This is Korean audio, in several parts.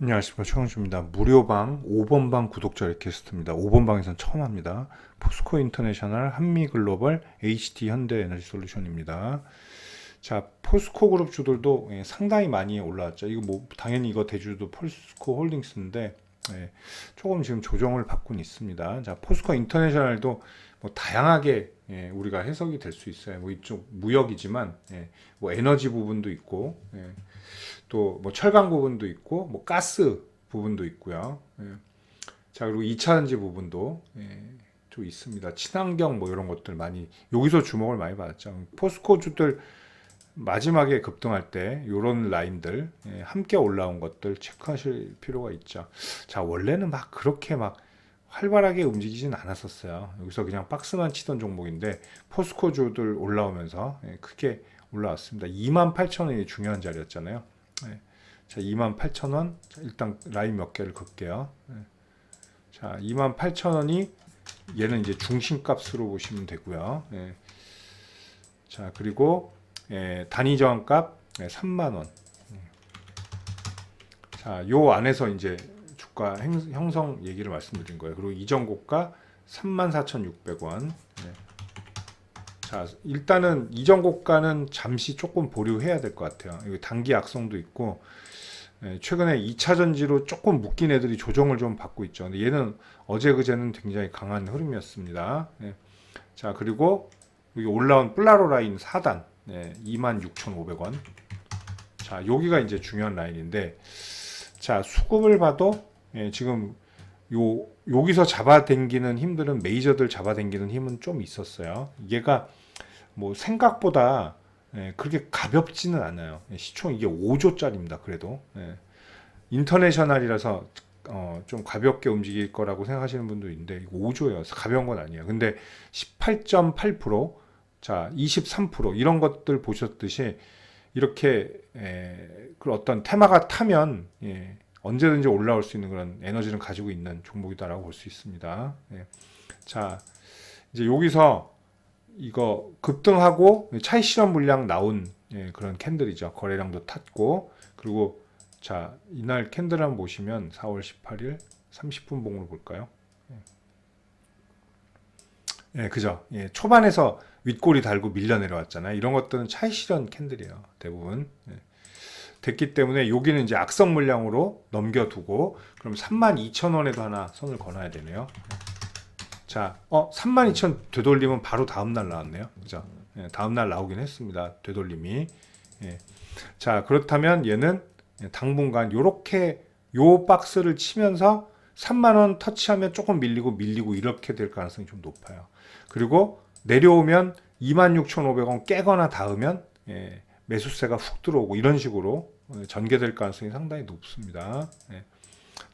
안녕하십니까 최강주입니다. 무료방 5번 방 구독자 리퀘스트입니다. 5번 방에선 처음 합니다. 포스코 인터내셔널 한미글로벌 HD 현대에너지 솔루션입니다. 자 포스코 그룹 주들도 예, 상당히 많이 올라왔죠. 이거 뭐 당연히 이거 대주도 포스코 홀딩스인데 예, 조금 지금 조정을 받고는 있습니다. 자 포스코 인터내셔널도 뭐 다양하게 예, 우리가 해석이 될 수 있어요. 뭐 이쪽 무역이지만 예, 뭐 에너지 부분도 있고 예, 또뭐 철강 부분도 있고 뭐 가스 부분도 있고요. 예. 자 그리고 2차전지 부분도 예, 좀 있습니다. 친환경 뭐 이런 것들 많이 여기서 주목을 많이 받았죠. 포스코 주들 마지막에 급등할 때 이런 라인들 예, 함께 올라온 것들 체크하실 필요가 있죠. 자 원래는 막 그렇게 막 활발하게 움직이진 않았었어요. 여기서 그냥 박스만 치던 종목인데 포스코주들 올라오면서 예, 크게 올라왔습니다. 28,000원이 중요한 자리였잖아요. 예. 자, 28,000원. 자, 일단 라인 몇 개를 긋게요. 예. 자, 28,000원이 얘는 이제 중심값으로 보시면 되고요. 예. 자, 그리고 예, 단위 저항값 예, 3만 원. 예. 자, 요 안에서 이제 행- 형성 얘기를 말씀드린 거예요. 그리고 이전 고가 34,600원. 예. 자, 일단은 이전 고가는 잠시 조금 보류해야 될 것 같아요. 단기 악성도 있고 예, 최근에 2차 전지로 조금 묶인 애들이 조정을 좀 받고 있죠. 근데 얘는 어제 그제는 굉장히 강한 흐름이었습니다. 예. 자, 그리고 여기 올라온 플라로 라인 4단 예, 26,500원. 자, 여기가 이제 중요한 라인인데 자, 수급을 봐도 예, 지금 요 여기서 잡아당기는 힘들은 메이저들 잡아당기는 힘은 좀 있었어요. 얘가 뭐 생각보다 예, 그렇게 가볍지는 않아요. 예, 시총 이게 5조짜리입니다. 그래도 예. 인터내셔널이라서 어, 좀 가볍게 움직일 거라고 생각하시는 분도 있는데 이거 5조예요. 가벼운 건 아니에요. 근데 18.8%, 자 23% 이런 것들 보셨듯이 이렇게 에, 그 어떤 테마가 타면 예, 언제든지 올라올 수 있는 그런 에너지를 가지고 있는 종목이다라고 볼 수 있습니다. 예. 자 이제 여기서 이거 급등하고 차익 실현 물량 나온 예, 그런 캔들이죠. 거래량도 탔고 그리고 자 이날 캔들 한번 보시면 4월 18일 30분 봉으로 볼까요? 예, 예, 그죠. 예, 초반에서 윗골이 달고 밀려 내려왔잖아요. 이런 것들은 차익 실현 캔들이에요. 대부분. 예. 됐기 때문에 여기는 이제 악성 물량으로 넘겨두고 그럼 32,000원에도 하나 선을 걸어야 되네요. 자, 어, 32,000 되돌리면 바로 다음 날 나왔네요. 그죠? 예, 다음 날 나오긴 했습니다. 되돌림이. 예. 자, 그렇다면 얘는 당분간 요렇게 요 박스를 치면서 3만 원 터치하면 조금 밀리고 밀리고 이렇게 될 가능성이 좀 높아요. 그리고 내려오면 26,500원 깨거나 닿으면 예, 매수세가 훅 들어오고 이런 식으로 어, 전개될 가능성이 상당히 높습니다. 예.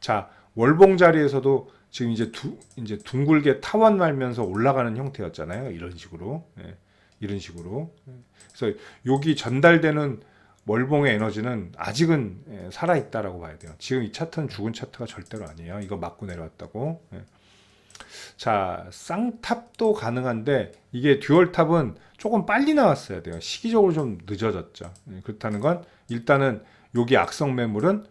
자, 월봉 자리에서도 지금 이제 두, 이제 둥글게 타원 말면서 올라가는 형태였잖아요. 이런 식으로. 예, 이런 식으로. 예. 그래서 여기 전달되는 월봉의 에너지는 아직은 예, 살아 있다라고 봐야 돼요. 지금 이 차트는 죽은 차트가 절대로 아니에요. 이거 맞고 내려왔다고. 예. 자, 쌍탑도 가능한데 이게 듀얼탑은 조금 빨리 나왔어야 돼요. 시기적으로 좀 늦어졌죠. 예, 그렇다는 건 일단은 여기 악성 매물은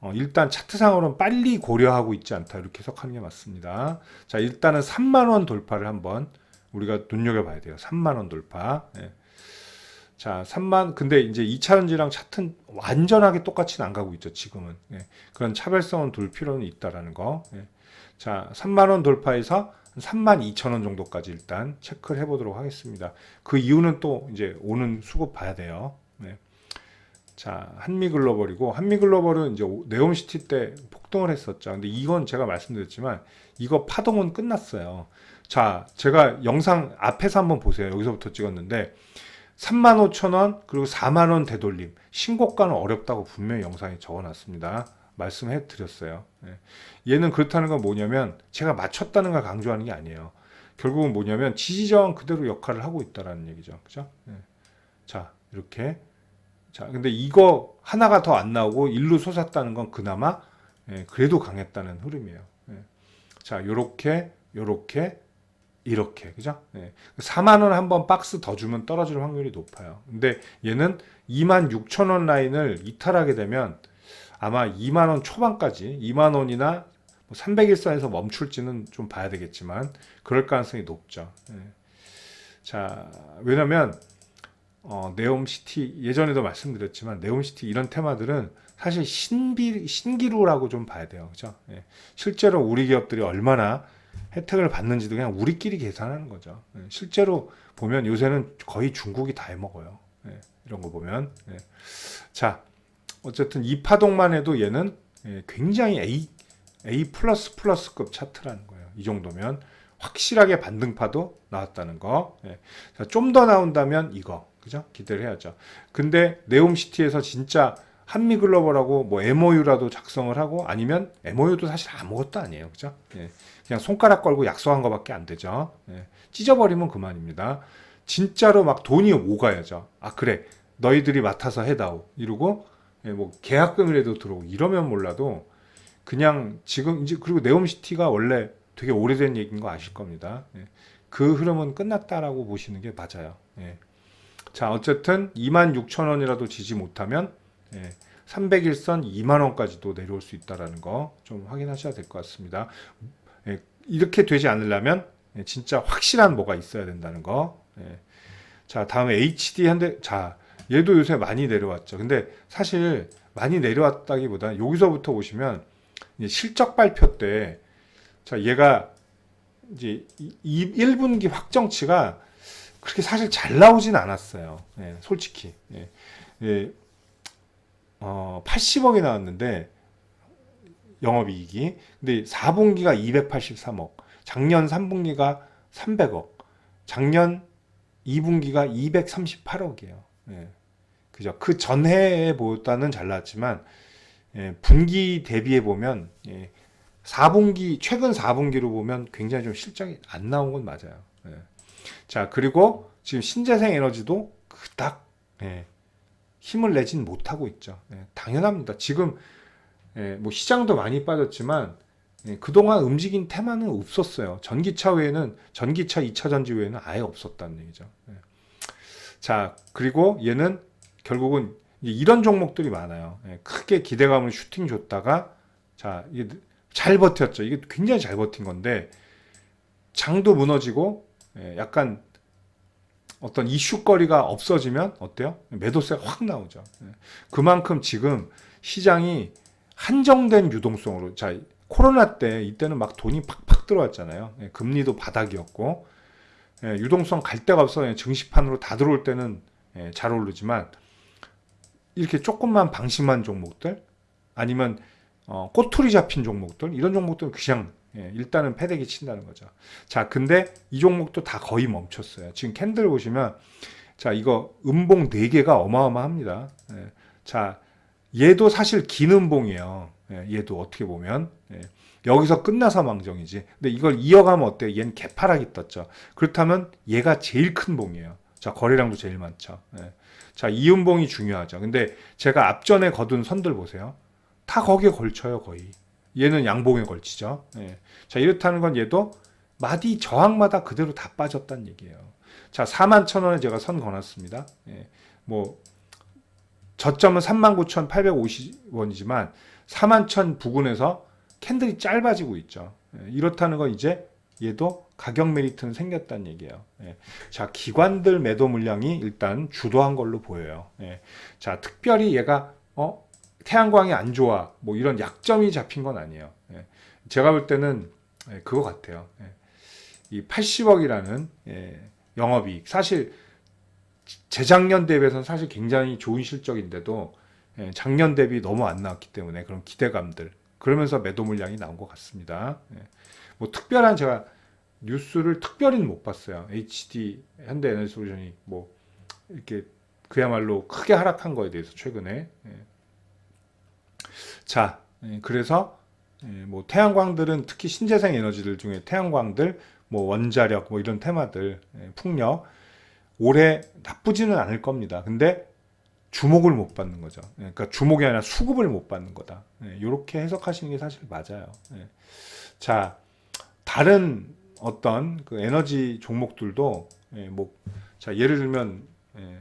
어, 일단 차트상으로는 빨리 고려하고 있지 않다 이렇게 해석하는 게 맞습니다. 자, 일단은 3만 원 돌파를 한번 우리가 눈여겨봐야 돼요. 3만 원 돌파. 예. 자, 3만 근데 이제 2차전지랑 차트는 완전하게 똑같이는 안 가고 있죠. 지금은 예. 그런 차별성은 둘 필요는 있다라는 거. 예. 자, 3만 원 돌파해서 3만 2천 원 정도까지 일단 체크를 해보도록 하겠습니다. 그 이유는 또 이제 오는 수급 봐야 돼요. 네. 자, 한미글로벌이고 한미글로벌은 이제 오- 네옴시티 때 폭등을 했었죠. 근데 이건 제가 말씀드렸지만 이거 파동은 끝났어요. 자, 제가 영상 앞에서 한번 보세요. 여기서부터 찍었는데 3만 5천 원 그리고 4만 원 되돌림 신고가는 어렵다고 분명히 영상에 적어놨습니다. 말씀해 드렸어요. 예. 얘는 그렇다는 건 뭐냐면 제가 맞췄다는 걸 강조하는 게 아니에요. 결국은 뭐냐면 지지저항 그대로 역할을 하고 있다라는 얘기죠. 그죠? 예. 자, 이렇게. 자, 근데 이거 하나가 더 안 나오고 일로 솟았다는 건 그나마 예, 그래도 강했다는 흐름이에요. 예. 자, 요렇게, 요렇게, 이렇게. 그죠? 예. 4만 원 한 번 박스 더 주면 떨어질 확률이 높아요. 근데 얘는 2만 6천 원 라인을 이탈하게 되면 아마 2만 원 초반까지 2만 원이나 뭐 300일선에서 멈출지는 좀 봐야 되겠지만 그럴 가능성이 높죠. 예. 자, 왜냐면 어, 네옴시티 예전에도 말씀드렸지만 네옴시티 이런 테마들은 사실 신비 신기루라고 좀 봐야 돼요. 그죠? 예. 실제로 우리 기업들이 얼마나 혜택을 받는지도 그냥 우리끼리 계산하는 거죠. 예. 실제로 보면 요새는 거의 중국이 다 해먹어요. 예. 이런 거 보면. 예. 자, 어쨌든 이 파동만 해도 얘는 예, 굉장히 A A 플러스 플러스급 차트라는 거예요. 이 정도면 확실하게 반등파도 나왔다는 거. 예. 좀더 나온다면 이거. 그죠? 기대를 해야죠. 근데 네옴시티에서 진짜 한미 글로벌하고 뭐 MOU라도 작성을 하고 아니면 MOU도 사실 아무것도 아니에요. 그죠? 예. 그냥 손가락 걸고 약속한 거밖에 안 되죠. 예. 찢어버리면 그만입니다. 진짜로 막 돈이 오가야죠. 아, 그래. 너희들이 맡아서 해다오. 이러고 예, 뭐 계약금이라도 들어오고 이러면 몰라도 그냥 지금 이제 그리고 네옴시티가 원래 되게 오래된 얘기인 거 아실 겁니다. 예. 그 흐름은 끝났다라고 보시는 게 맞아요. 예. 자, 어쨌든 26,000원이라도 지지 못하면 예, 300일선 2만 원까지도 내려올 수 있다라는 거 좀 확인하셔야 될 것 같습니다. 예, 이렇게 되지 않으려면 예, 진짜 확실한 뭐가 있어야 된다는 거. 예. 자, 다음에 HD 현대 자, 얘도 요새 많이 내려왔죠. 근데 사실 많이 내려왔다기보다 여기서부터 보시면 실적 발표 때 자, 얘가 이제 이, 이 1분기 확정치가 그렇게 사실 잘 나오진 않았어요. 예, 솔직히. 예, 예, 어, 80억이 나왔는데 영업이익이. 근데 4분기가 283억, 작년 3분기가 300억, 작년 2분기가 238억이에요. 예, 그죠? 그 전해에 보다는 잘 나왔지만 예, 분기 대비해 보면 예, 4분기 최근 4분기로 보면 굉장히 좀 실적이 안 나온 건 맞아요. 예. 자, 그리고 지금 신재생 에너지도 그닥 예, 힘을 내진 못하고 있죠. 예, 당연합니다. 지금 예, 뭐 시장도 많이 빠졌지만 예, 그동안 움직인 테마는 없었어요. 전기차 외에는 전기차 2차 전지 외에는 아예 없었다는 얘기죠. 예. 자, 그리고 얘는 결국은 이런 종목들이 많아요. 예, 크게 기대감을 슈팅 줬다가 자, 이게 잘 버텼죠. 이게 굉장히 잘 버틴 건데 장도 무너지고 예, 약간 어떤 이슈거리가 없어지면 어때요? 매도세가 확 나오죠. 예. 그만큼 지금 시장이 한정된 유동성으로 자 코로나 때 이때는 막 돈이 팍팍 들어왔잖아요. 예, 금리도 바닥이었고 예, 유동성 갈 데가 없어 요 증시판으로 다 들어올 때는 예, 잘 오르지만 이렇게 조금만 방심한 종목들 아니면 어, 꼬투리 잡힌 종목들 이런 종목들은 그냥 예, 일단은 패대기 친다는 거죠. 자, 근데 이 종목도 다 거의 멈췄어요. 지금 캔들 보시면 자, 이거 음봉 4개가 어마어마합니다. 예, 자, 얘도 사실 긴 음봉이에요. 예, 얘도 어떻게 보면 예, 여기서 끝나서 망정이지. 근데 이걸 이어가면 어때요? 얘는 개파락이 떴죠. 그렇다면 얘가 제일 큰 봉이에요. 자, 거래량도 제일 많죠. 예. 자, 이 음봉이 중요하죠. 근데 제가 앞전에 거둔 선들 보세요. 다 거기에 걸쳐요, 거의. 얘는 양봉에 걸치죠. 예. 자, 이렇다는 건 얘도 마디 저항마다 그대로 다 빠졌다는 얘기예요. 자, 4만 천 원에 제가 선 거놨습니다. 예. 뭐, 저점은 39,850원이지만 4만 천 부근에서 캔들이 짧아지고 있죠. 예. 이렇다는 건 이제 얘도 가격 메리트는 생겼다는 얘기예요. 예. 자, 기관들 매도 물량이 일단 주도한 걸로 보여요. 예. 자, 특별히 얘가 어 태양광이 안 좋아 뭐 이런 약점이 잡힌 건 아니에요. 예. 제가 볼 때는 예, 그거 같아요. 예. 이 80억이라는 예, 영업이익 사실 재작년 대비해서는 사실 굉장히 좋은 실적인데도 예, 작년 대비 너무 안 나왔기 때문에 그런 기대감들 그러면서 매도 물량이 나온 것 같습니다. 예. 뭐 특별한 제가 뉴스를 특별히는 못 봤어요. HD 현대에너지솔루션이 뭐 이렇게 그야말로 크게 하락한 거에 대해서 최근에 예. 자 예, 그래서 예, 뭐 태양광들은 특히 신재생 에너지들 중에 태양광들 뭐 원자력 뭐 이런 테마들 예, 풍력 올해 나쁘지는 않을 겁니다. 근데 주목을 못 받는 거죠. 예, 그러니까 주목이 아니라 수급을 못 받는 거다. 이렇게 해석하시는 게 사실 맞아요. 예. 자 다른 어떤 그 에너지 종목들도 예, 뭐, 자, 예를 들면, 예,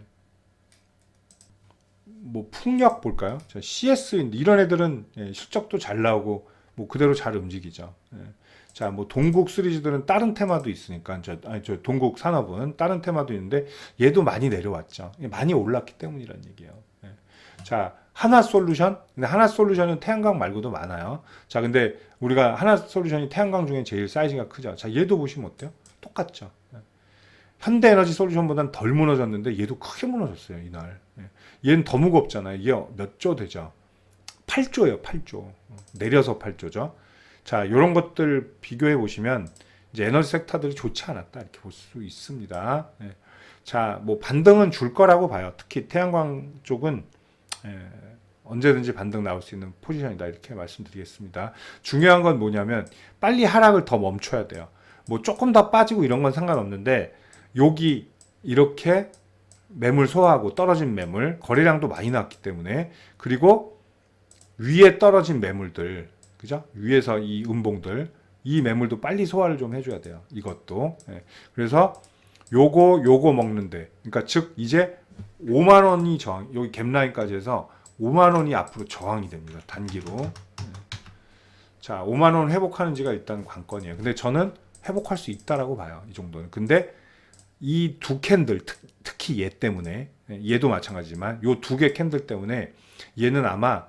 뭐 풍력 볼까요? 자, CS 이런 애들은 예, 실적도 잘 나오고 뭐 그대로 잘 움직이죠. 예. 자, 뭐 동국 시리즈들은 다른 테마도 있으니까 저 아니 저 동국 산업은 다른 테마도 있는데 얘도 많이 내려왔죠. 많이 올랐기 때문이란 얘기예요. 예. 자, 하나 솔루션. 근데 하나 솔루션은 태양광 말고도 많아요. 자, 근데 우리가 하나 솔루션이 태양광 중에 제일 사이즈가 크죠. 자, 얘도 보시면 어때요? 똑같죠. 예. 현대 에너지 솔루션보다는 덜 무너졌는데 얘도 크게 무너졌어요 이날. 예. 얘는 더 무겁잖아요. 이게 몇 조 되죠? 8조예요, 8조. 내려서 8조죠. 자, 이런 것들 비교해 보시면 이제 에너지 섹터들이 좋지 않았다 이렇게 볼 수 있습니다. 예. 자, 뭐 반등은 줄 거라고 봐요. 특히 태양광 쪽은 예, 언제든지 반등 나올 수 있는 포지션이다 이렇게 말씀드리겠습니다. 중요한 건 뭐냐면 빨리 하락을 더 멈춰야 돼요. 뭐 조금 더 빠지고 이런 건 상관없는데 여기 이렇게 매물 소화하고 떨어진 매물 거래량도 많이 났기 때문에 그리고 위에 떨어진 매물들 그죠? 위에서 이 음봉들 이 매물도 빨리 소화를 좀 해줘야 돼요 이것도. 예. 그래서 요거 요거 먹는데 그러니까 즉 이제 5만 원이 저항 여기 갭라인까지 해서 5만 원이 앞으로 저항이 됩니다 단기로. 예. 자 5만 원 회복하는지가 일단 관건이에요. 근데 저는 회복할 수 있다라고 봐요 이 정도는. 근데 이 두 캔들 특, 특히 얘 때문에 예, 얘도 마찬가지지만 요 두 개 캔들 때문에 얘는 아마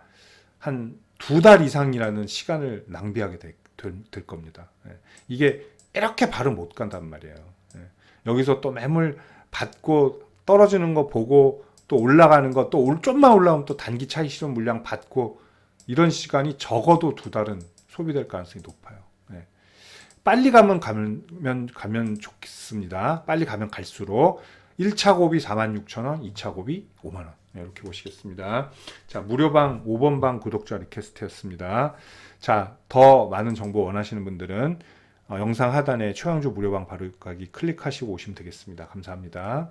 한 두 달 이상이라는 시간을 낭비하게 되- 될, 될 겁니다. 예. 이게 이렇게 바로 못 간단 말이에요. 예. 여기서 또 매물 받고 떨어지는 거 보고 또 올라가는 거 또 좀만 올라오면 또 단기 차익 실현 물량 받고 이런 시간이 적어도 두 달은 소비될 가능성이 높아요. 예. 빨리 가면 가면 가면 좋겠습니다. 빨리 가면 갈수록 1차 고비 46,000원, 2차 고비 5만 원. 네, 이렇게 보시겠습니다. 자, 무료방 5번 방 구독자 리퀘스트였습니다. 자, 더 많은 정보 원하시는 분들은 어, 영상 하단에 최영주 무료방 바로 가기 클릭하시고 오시면 되겠습니다. 감사합니다.